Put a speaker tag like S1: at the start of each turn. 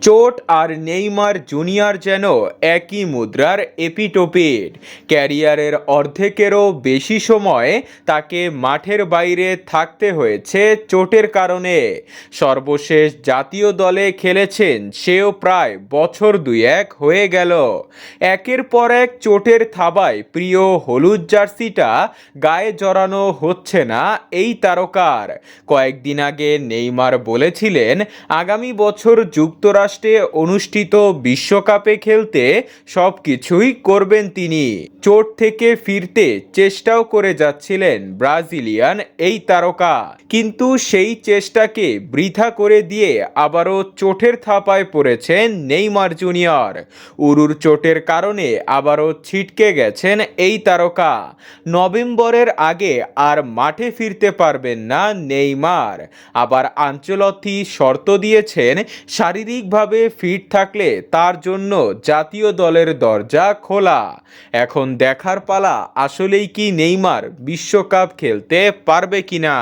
S1: চোট আর Neymar junior যেন একই মুদ্রার এপিটোপিট ক্যারিয়ারের অর্ধেকেরও বেশি সময় তাকে মাঠের বাইরে থাকতে হয়েছে চোটের কারণে। সর্বশেষ জাতীয় দলে খেলেছেন সেও প্রায় বছর দুই এক হয়ে গেল। একের পর এক চোটের থাবায় প্রিয় হলুদ জার্সিটা গায়ে জড়ানো হচ্ছে না এই তারকার। কয়েকদিন আগে নেইমার বলেছিলেন, আগামী বছর যুক্তরাষ্ট্রে অনুষ্ঠিত বিশ্বকাপে খেলতে সব কিছুই করবেন তিনি। চোট থেকে ফিরতে চেষ্টাও করে যাচ্ছিলেন ব্রাজিলিয়ান এই তারকা। কিন্তু সেই চেষ্টাকে বৃথা করে দিয়ে আবারও চোটের থাপায় পড়েছেন নেইমার জুনিয়র। উরুর চোটের কারণে আবারও ছিটকে গেছেন এই তারকা। নভেম্বরের আগে আর মাঠে ফিরতে পারবেন না নেইমার। আবার আঞ্চলতি শর্ত দিয়েছেন শারীরিকভাবে ফিট থাকলে তার জন্য জাতীয় দলের দরজা খোলা। এখন দেখার পালা আসলেই কি নেইমার বিশ্বকাপ খেলতে পারবে কিনা?